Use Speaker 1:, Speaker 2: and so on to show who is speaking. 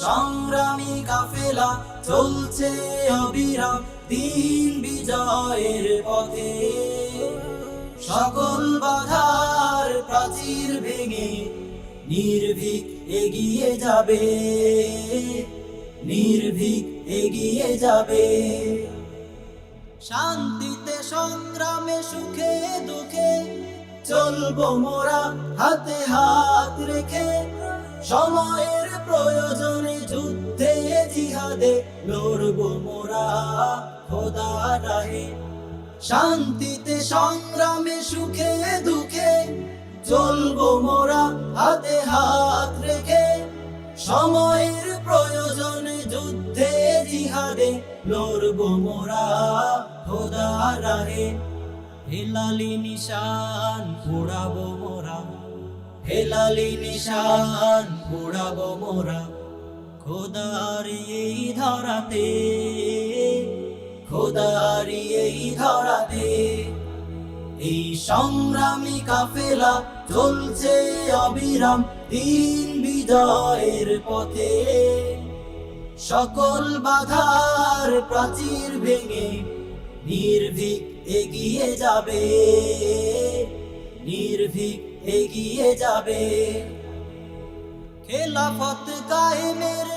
Speaker 1: সংগ্রামী কাফেলা চলছে অবিরাম, দিন বিজয়ের পথে। সকল বাধার প্রাচীর ভেঙে নির্ভীক এগিয়ে যাবে। নির্ভীক এগিয়ে যাবে। শান্তিতে, সংগ্রামে, সুখে, দুঃখে চলবো মোরা হাতে হাত রেখে। সময়ের প্রয়োজনে যুদ্ধে জিহাদে লড়বো মোরা, খোদা রাহে। শান্তিতে, সংগ্রামে, সুখে, দুঃখে চলবো মোরা, হাতে হাত রেখে। সময়ের প্রয়োজনে যুদ্ধে জিহাদে লড়বো মোরা, খোদা রাহে। হেলালি নিশান উড়াবো মোরা। হেলালি নিশান উড়াবো মোরা। খোদার ধরাতে খোদার ধরাতে। এই সংগ্রামী কাফেলা চলছে অবিরাম দিন বিজয়ের পথে। সকল বাধার প্রাচীর ভেঙে নির্ভীক এগিয়ে যাবে। নির্ভীক এগিয়ে যাবে। খেলাফত কায়েমের